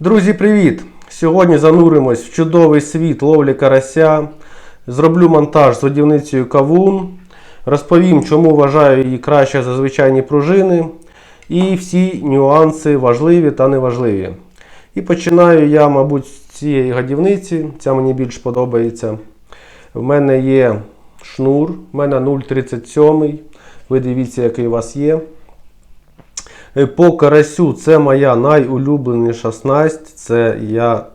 Друзі, привіт! Сьогодні зануримось в чудовий світ ловлі карася. Зроблю монтаж з годівницею кавун. Розповім, чому вважаю її краще за звичайні пружини. І всі нюанси важливі та неважливі. І починаю я, мабуть, з цієї годівниці. Ця мені більш подобається. В мене є шнур, в мене 0,37. Ви дивіться, який у вас є. Е, По карасю це моя найулюбленіша снасть. Це я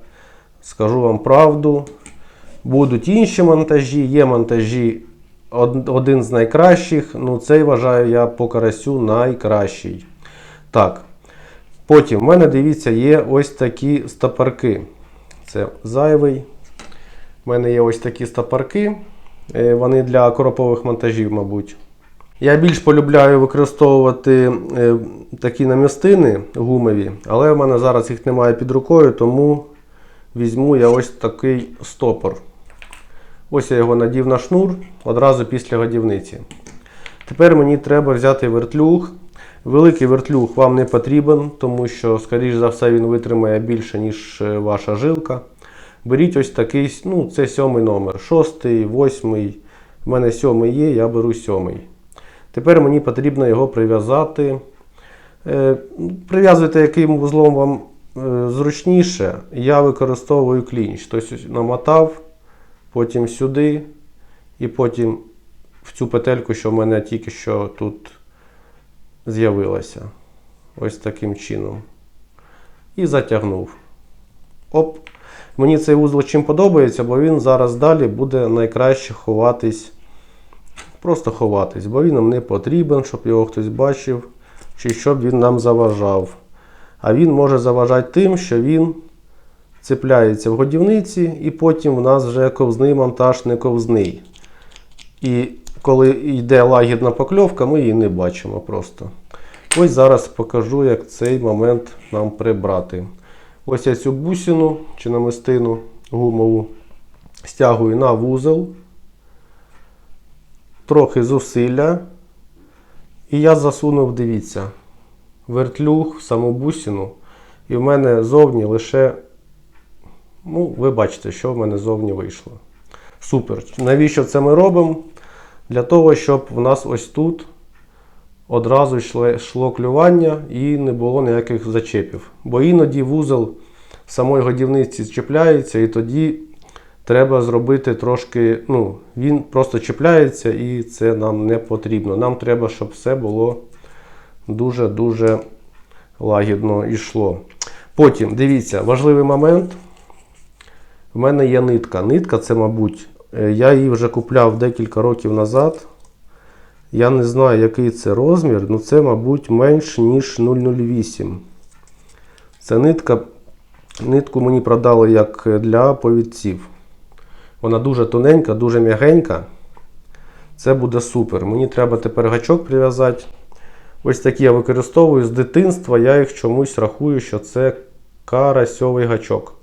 скажу вам правду. Будуть інші монтажі, є монтажі один з найкращих. Ну, цей вважаю я по карасю найкращий. Так. Потім в мене, дивіться, є ось такі стопорки. Це зайвий. У мене є ось такі стопорки. Е, Вони для коропових монтажів, мабуть. Я більш полюбляю використовувати е, такі намістини гумові, але в мене зараз їх немає під рукою, тому візьму я ось такий стопор. Ось я його надів на шнур одразу після годівниці. Тепер мені треба взяти вертлюг. Великий вертлюг вам не потрібен, тому що, скоріш за все, він витримає більше, ніж е, ваша жилка. Беріть ось такий, ну, це сьомий номер. Шостий, восьмий. У мене сьомий є, я беру сьомий. Тепер мені потрібно його прив'язати. Е, Прив'язуйте яким вузлом вам е, зручніше. Я використовую клінч. Тобто намотав, потім сюди, і потім в цю петельку, що в мене тільки що тут з'явилася. Ось таким чином. І затягнув. Оп. Мені цей вузол чим подобається, бо він зараз далі буде найкраще ховатись просто ховатись, бо він нам не потрібен, щоб його хтось бачив, чи щоб він нам заважав. А він може заважати тим, що він цепляється в годівниці, і потім в нас вже ковзний монтаж не ковзний. І коли йде лагідна покльовка, ми її не бачимо просто. Ось зараз покажу, як цей момент нам прибрати. Ось я цю бусину чи намистину гумову стягую на вузол трохи зусилля. І я засунув, дивіться, вертлюг в саму бусину. І в мене зовні лише, ну, ви бачите, що в мене зовні вийшло. Супер. Навіщо це ми робимо? Для того, щоб в нас ось тут одразу йшло, йшло клювання і не було ніяких зачепів. Бо іноді вузол самої годівниці чіпляється, і тоді треба зробити трошки, ну, він просто чіпляється і це нам не потрібно. Нам треба, щоб все було дуже-дуже лагідно йшло. Потім, дивіться, важливий момент. В мене є нитка. Нитка це, мабуть, е, я її вже купляв декілька років назад. Я не знаю, який це розмір, але це, мабуть, менш ніж 0,08. Це нитка. Нитку мені продали як для повідців. Вона дуже тоненька, дуже м'ягенька. Це буде супер. Мені треба тепер гачок прив'язати. Ось такі я використовую з дитинства. Я їх чомусь рахую, що це карасьовий гачок.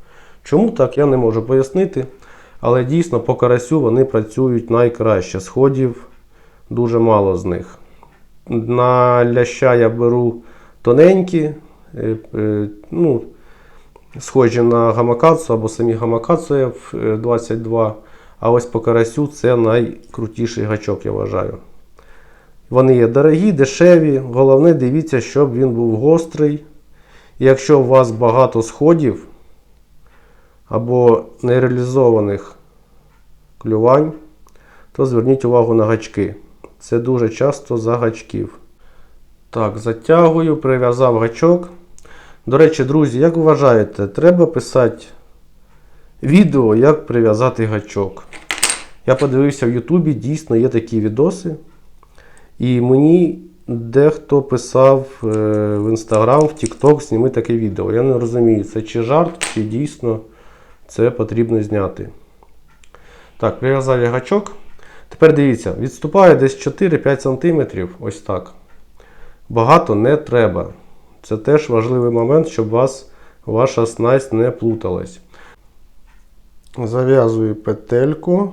Чому так, я не можу пояснити. Але дійсно по карасю вони працюють найкраще. Сходів дуже мало з них. На ляща я беру тоненькі, е, е, ну, схожі на гамакацу або самі гамакацу F22. А ось по карасю це найкрутіший гачок, я вважаю. Вони є дорогі, дешеві. Головне, дивіться, щоб він був гострий. Якщо у вас багато сходів або нереалізованих клювань, то зверніть увагу на гачки. Це дуже часто за гачків. Так, затягую, прив'язав гачок. До речі, друзі, як вважаєте, треба писати відео, як прив'язати гачок. Я подивився в Ютубі, дійсно є такі відоси. І мені дехто писав е, в Інстаграм, в Тікток, зніми таке відео. Я не розумію, це чи жарт, чи дійсно це потрібно зняти. Так, прив'язав я гачок. Тепер дивіться, відступає десь 4-5 см. Ось так. Багато не треба. Це теж важливий момент, щоб вас ваша снасть не плуталась. Зав'язую петельку.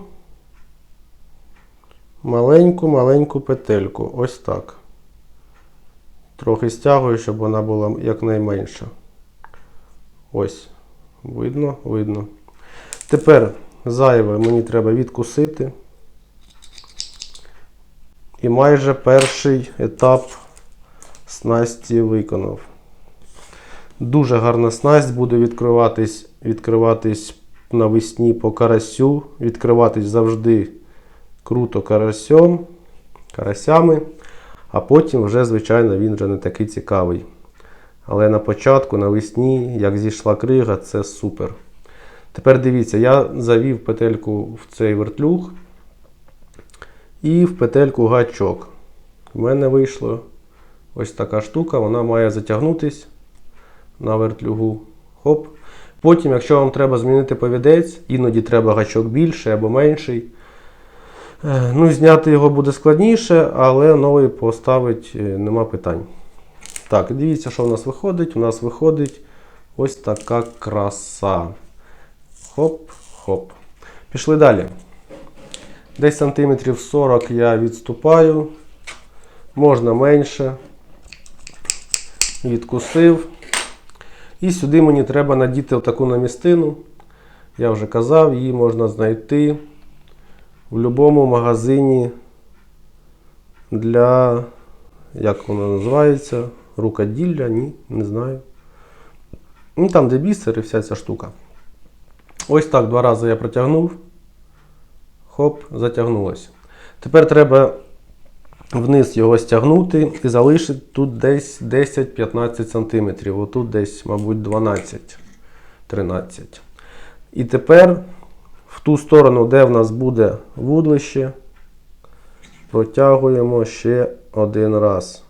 Маленьку-маленьку петельку. Ось так. Трохи стягую, щоб вона була якнайменша. Ось. Видно, видно. Тепер зайве мені треба відкусити. І майже перший етап снасті виконав. Дуже гарна снасть буде відкриватись, відкриватись навесні по карасю, відкриватись завжди круто карасьом, карасями, а потім вже, звичайно, він вже не такий цікавий. Але на початку, навесні, як зійшла крига, це супер. Тепер дивіться, я завів петельку в цей вертлюг і в петельку гачок. У мене вийшло ось така штука, вона має затягнутись на вертлюгу. Хоп. Потім, якщо вам треба змінити повідець, іноді треба гачок більший або менший. Е, Ну, зняти його буде складніше, але новий поставити е, нема питань. Так, дивіться, що в нас виходить. У нас виходить ось така краса. Хоп-хоп. Пішли далі. Десь сантиметрів 40 я відступаю. Можна менше. Відкусив. І сюди мені треба надіти таку намістину. Я вже казав, її можна знайти в будь-якому магазині для, як воно називається, рукоділля, ні, не знаю. Ну, там, де бісер і вся ця штука. Ось так два рази я протягнув. Хоп, затягнулося. Тепер треба вниз його стягнути і залишити тут десь 10-15 см. Отут десь, мабуть, 12-13. І тепер в ту сторону, де в нас буде вудлище, протягуємо ще один раз.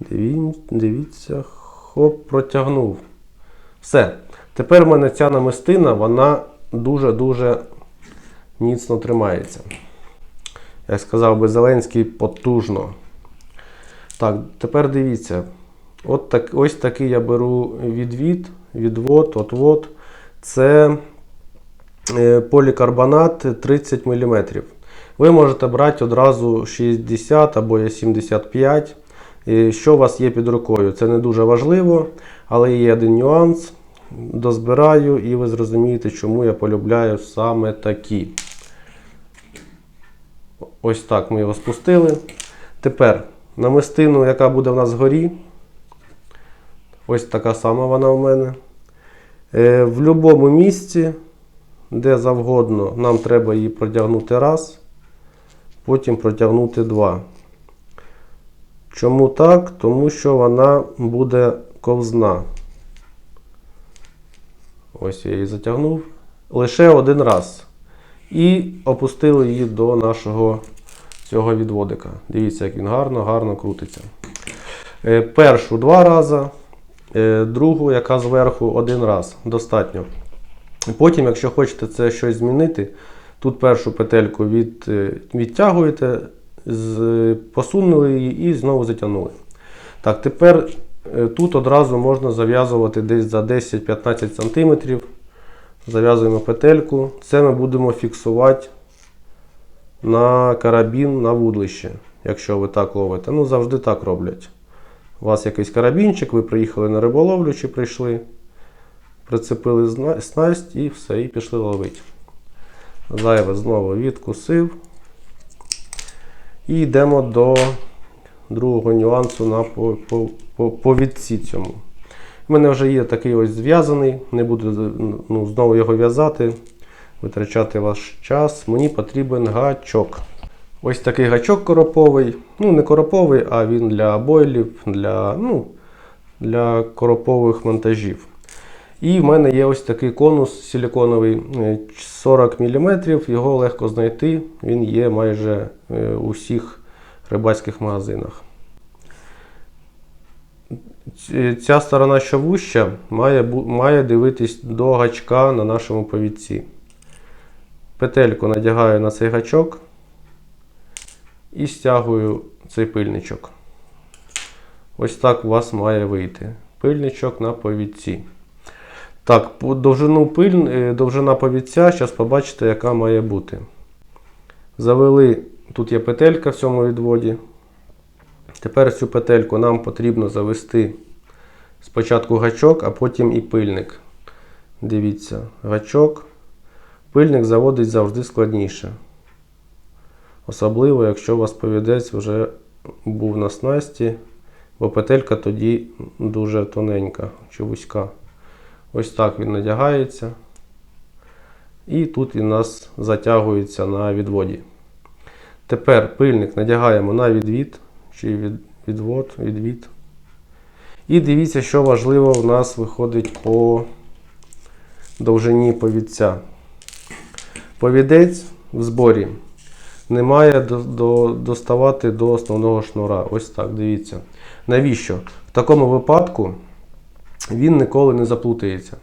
Диві- Дивіться, хоп, протягнув. Все. Тепер в мене ця намистина, вона дуже-дуже міцно тримається. Як сказав би Зеленський, потужно. Так, тепер дивіться. От так, ось такий я беру відвід, відвод, отвод. Це е, полікарбонат 30 мм. Ви можете брати одразу 60 або 75 Е, Що у вас є під рукою? Це не дуже важливо, але є один нюанс. Дозбираю і ви зрозумієте, чому я полюбляю саме такі. Ось так ми його спустили. Тепер намистину, яка буде в нас згорі. Ось така сама вона у мене. Е, В будь-якому місці, де завгодно, нам треба її протягнути раз, потім протягнути два. Чому так? Тому що вона буде ковзна. Ось я її затягнув. Лише один раз. І опустили її до нашого цього відводика. Дивіться, як він гарно, гарно крутиться. Е, Першу два рази, е, другу, яка зверху, один раз. Достатньо. Потім, якщо хочете це щось змінити, тут першу петельку від, е, відтягуєте, з, посунули її і знову затягнули. Так, тепер тут одразу можна зав'язувати десь за 10-15 см. Зав'язуємо петельку. Це ми будемо фіксувати на карабін на вудлище, якщо ви так ловите. Ну, завжди так роблять. У вас якийсь карабінчик, ви приїхали на риболовлю чи прийшли, прицепили снасть і все, і пішли ловити. Зайве знову відкусив. І йдемо до другого нюансу на по- по- цьому. У мене вже є такий ось зв'язаний, не буду ну, знову його в'язати, витрачати ваш час. Мені потрібен гачок. Ось такий гачок короповий. Ну, не короповий, а він для бойлів, для, ну, для коропових монтажів. І в мене є ось такий конус силіконовий е, 40 мм. Його легко знайти. Він є майже е, у всіх рибацьких магазинах. Ця сторона, що вуща, має, має дивитись до гачка на нашому повідці. Петельку надягаю на цей гачок і стягую цей пильничок. Ось так у вас має вийти. Пильничок на повідці. Так, довжину пиль, е, довжина повідця, зараз побачите, яка має бути. Завели, тут є петелька в цьому відводі. Тепер цю петельку нам потрібно завести Спочатку гачок, а потім і пильник. Дивіться, гачок. Пильник заводить завжди складніше. Особливо, якщо у вас повідець вже був на снасті, бо петелька тоді дуже тоненька чи вузька. Ось так він надягається. І тут він нас затягується на відводі. Тепер пильник надягаємо на відвід, чи від, відвод, відвід. І дивіться, що важливо у нас виходить по довжині повідця. Повідець в зборі не має до, до, доставати до основного шнура. Ось так, дивіться. Навіщо? В такому випадку він ніколи не заплутається.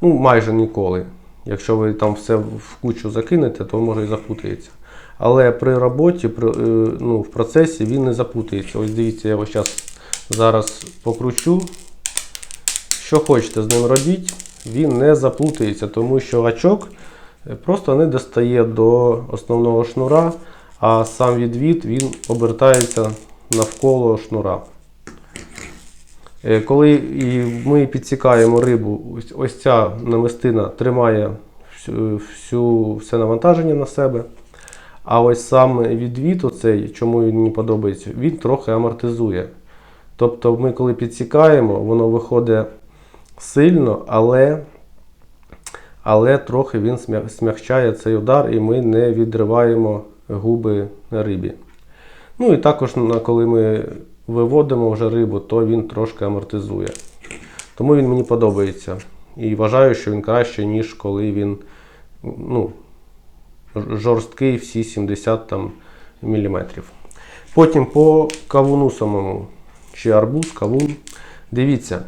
Ну, майже ніколи. Якщо ви там все в кучу закинете, то може і заплутається. Але при роботі, при, е, ну, в процесі він не запутається. Ось дивіться, я ось зараз, покручу. Що хочете з ним робіть, він не заплутається, тому що гачок просто не достає до основного шнура, а сам відвід він обертається навколо шнура. Е, Коли і ми підсікаємо рибу, ось, ця намистина тримає всю, все навантаження на себе. А ось сам відвід, оцей, чому він мені подобається, він трохи амортизує. Тобто ми коли підсікаємо, воно виходить сильно, але, але трохи він смягчає цей удар і ми не відриваємо губи рибі. Ну і також, коли ми виводимо вже рибу, то він трошки амортизує. Тому він мені подобається. І вважаю, що він краще, ніж коли він ну, жорсткий всі 70 там, міліметрів. Потім по кавуну самому, чи арбуз, кавун. Дивіться,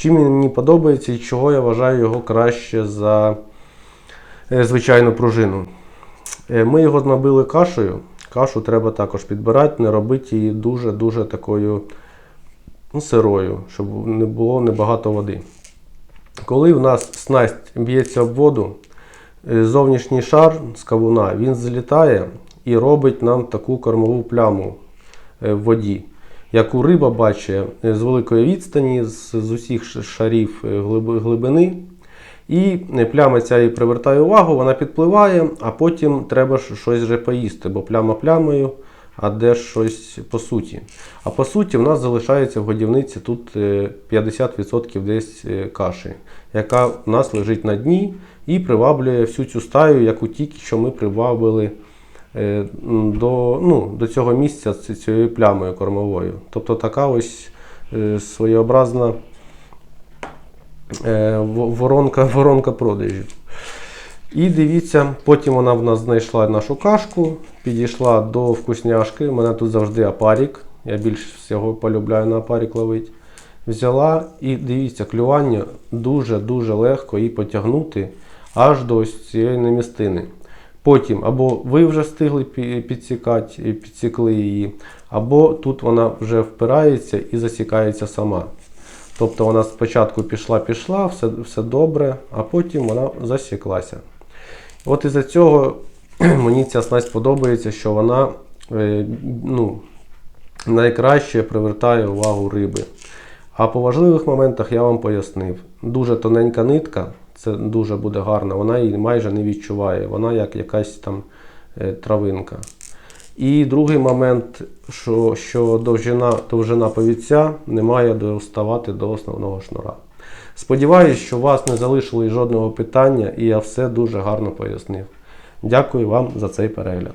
чим він мені подобається і чого я вважаю його краще за е, звичайну пружину. Е, Ми його набили кашею. Кашу треба також підбирати, не робити її дуже-дуже такою ну, сирою, щоб не було небагато води. Коли в нас снасть б'ється об воду, е, зовнішній шар з кавуна він злітає і робить нам таку кормову пляму в воді, яку риба бачить е, з великої відстані, з, з усіх шарів е, глибини. І е, пляма ця її привертає увагу, вона підпливає, а потім треба щось вже поїсти, бо пляма плямою, а де щось по суті. А по суті, в нас залишається в годівниці тут е, 50% десь каші, яка в нас лежить на дні і приваблює всю цю стаю, яку тільки що ми привабили до, ну, до цього місця цією плямою кормовою. Тобто така ось е, своєобразна е, воронка, воронка продажів. І дивіться, потім вона в нас знайшла нашу кашку, підійшла до вкусняшки. У мене тут завжди апарік. Я більше всього полюбляю на апарік ловити. Взяла і дивіться, клювання дуже-дуже легко її потягнути аж до ось цієї намістини. Потім або ви вже встигли підсікати, підсікли її, або тут вона вже впирається і засікається сама. Тобто вона спочатку пішла-пішла, все, все добре, а потім вона засіклася. От із-за цього мені ця снасть подобається, що вона е, ну, найкраще привертає увагу риби. А по важливих моментах я вам пояснив. Дуже тоненька нитка, це дуже буде гарно, вона її майже не відчуває, вона як якась там е, травинка. І другий момент, що, що довжина, довжина повідця не має доставати до основного шнура. Сподіваюсь, що у вас не залишилось жодного питання і я все дуже гарно пояснив. Дякую вам за цей перегляд.